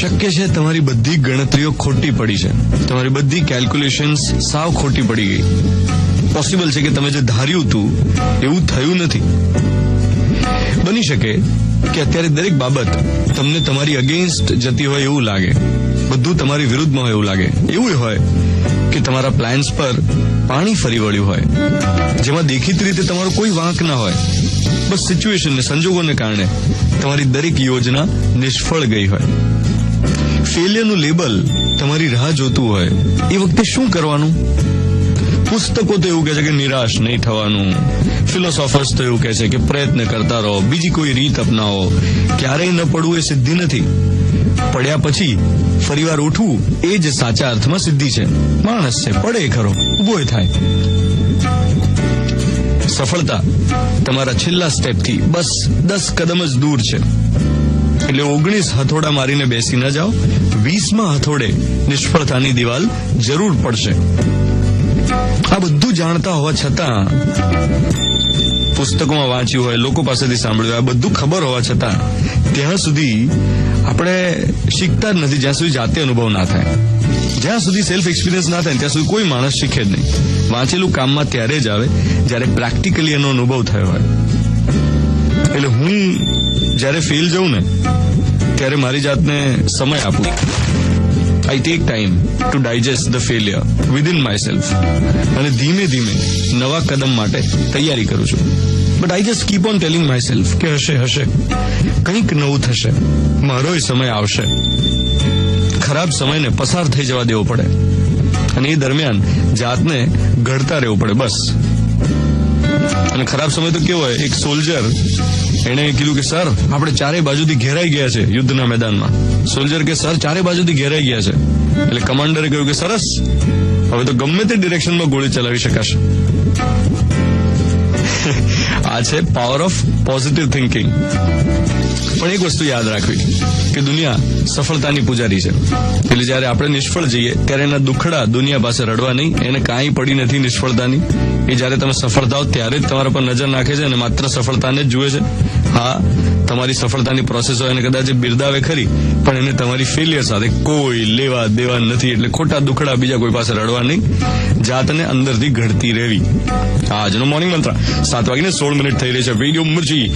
શક્ય છે તમારી બધી ગણતરીઓ ખોટી પડી છે. તમારી બધી કેલ્ક્યુલેશન્સ સાવ ખોટી પડી ગઈ. પોસિબલ છે કે તમે જે ધાર્યું હતું, એવું થયું નથી. બની શકે કે અત્યારે દરેક બાબત તમને તમારી અગેન્સ્ટ જતી હોય એવું લાગે. બધું તમારી વિરુદ્ધમાં હોય એવું લાગે. એવું હોય કે તમારા પ્લાન્સ પર પાણી ફરી વળ્યું હોય. જેમાં દેખીતી રીતે તમારો કોઈ વાંક ના હોય. બસ સિચ્યુએશન ને સંજોગોને કારણે તમારી દરેક યોજના નિષ્ફળ ગઈ હોય. ફેલિયરનું લેબલ તમારી રાહ જોતું હોય, એ વખતે શું કરવાનું? પુસ્તકો તો એવું કહે છે કે નિરાશ નહીં થવાનું. ફિલોસોફર્સ તો એવું કહે છે કે પ્રયત્ન કરતા રહો. બીજી કોઈ રીત અપનાવો. ક્યારેય ન પડવું એ સિદ્ધિ નથી. પડ્યા પછી ફરીવાર ઉઠવું એ જ સાચા અર્થમાં સિદ્ધિ છે. માણસ છે, પડે ખરો. ઊભો થાય. સફળતા તમારા છેલ્લા સ્ટેપથી બસ દસ કદમ જ દૂર છે. એટલે ઓગણીસ હથોડા મારીને બેસી ન જાઓ. વીસમાં હથોડે નિષ્ફળતાની દિવાલ જરૂર પડશે. આ બધું જાણતા હોવા છતાં પુસ્તકોમાં વાંચ્યું હોય, લોકો પાસેથી સાંભળ્યું હોય બધું ખબર હોવા છતાં ત્યાં સુધી આપણે શીખતા જ નથી, જ્યાં સુધી જાતે અનુભવ ના થાય. જ્યાં સુધી સેલ્ફ એક્સપિરિયન્સ ના થાય ત્યાં સુધી કોઈ માણસ શીખે જ નહીં. વાંચેલું કામમાં ત્યારે જ આવે જ્યારે પ્રેક્ટિકલી એનો અનુભવ થયો હોય. એટલે હું જ્યારે ફેલ જઉં ને, ત્યારે મારી જાતને સમય આપું. I take time to digest the failure within myself અને ધીમે ધીમે નવા કદમ માટે તૈયારી કરું છું. But I just keep on telling myself કે હશે હશે. કંઈક નવું થશે. મારોય સમય આવશે. ખરાબ સમયને પસાર થઈ જવા દેવો પડે. અને એ દરમિયાન જાતને ઘડતા રહેવું પડે, બસ. અને ખરાબ સમય તો કેવો હોય? એક સોલ્જર એને કીધું કે સર આપણે ચારે બાજુથી ઘેરાઈ ગયા છે યુદ્ધના મેદાનમાં. સોલ્જર કે સર ચારે બાજુથી ઘેરાઈ ગયા છે. એટલે કમાન્ડરે કહ્યું કે, સરસ. હવે તો ગમે તે ડિરેક્શનમાં ગોળી ચલાવી શકાશે. આ છે પાવર ઓફ પોઝિટિવ થિંકિંગ પણ એક વસ્તુ યાદ રાખવી, કે દુનિયા સફળતાની પૂજારી છે. એટલે જ્યારે આપણે નિષ્ફળ જઈએ, ત્યારે એના દુખડા દુનિયા પાસે રડવા નહીં, એને કાંઈ પડી નથી નિષ્ફળતાની. એ જ્યારે તમે સફળ થાવ ત્યારે જ તમારા પર નજર નાખે છે અને માત્ર સફળતાને જ જુએ છે. હા, તમારી સફળતાની પ્રોસેસ હોય એને કદાચ બિરદાવે ખરી, પણ એને તમારી ફેલિયર સાથે કોઈ લેવા દેવા નથી. એટલે ખોટા દુખડા બીજા કોઈ પાસે રડવા નહીં. જાતને અંદરથી ઘડતી રહેવી. આજનો મોર્નિંગ મંત્ર. સાત વાગીને સોળ મિનિટ થઈ રહી છે. વીડિયો મરજી.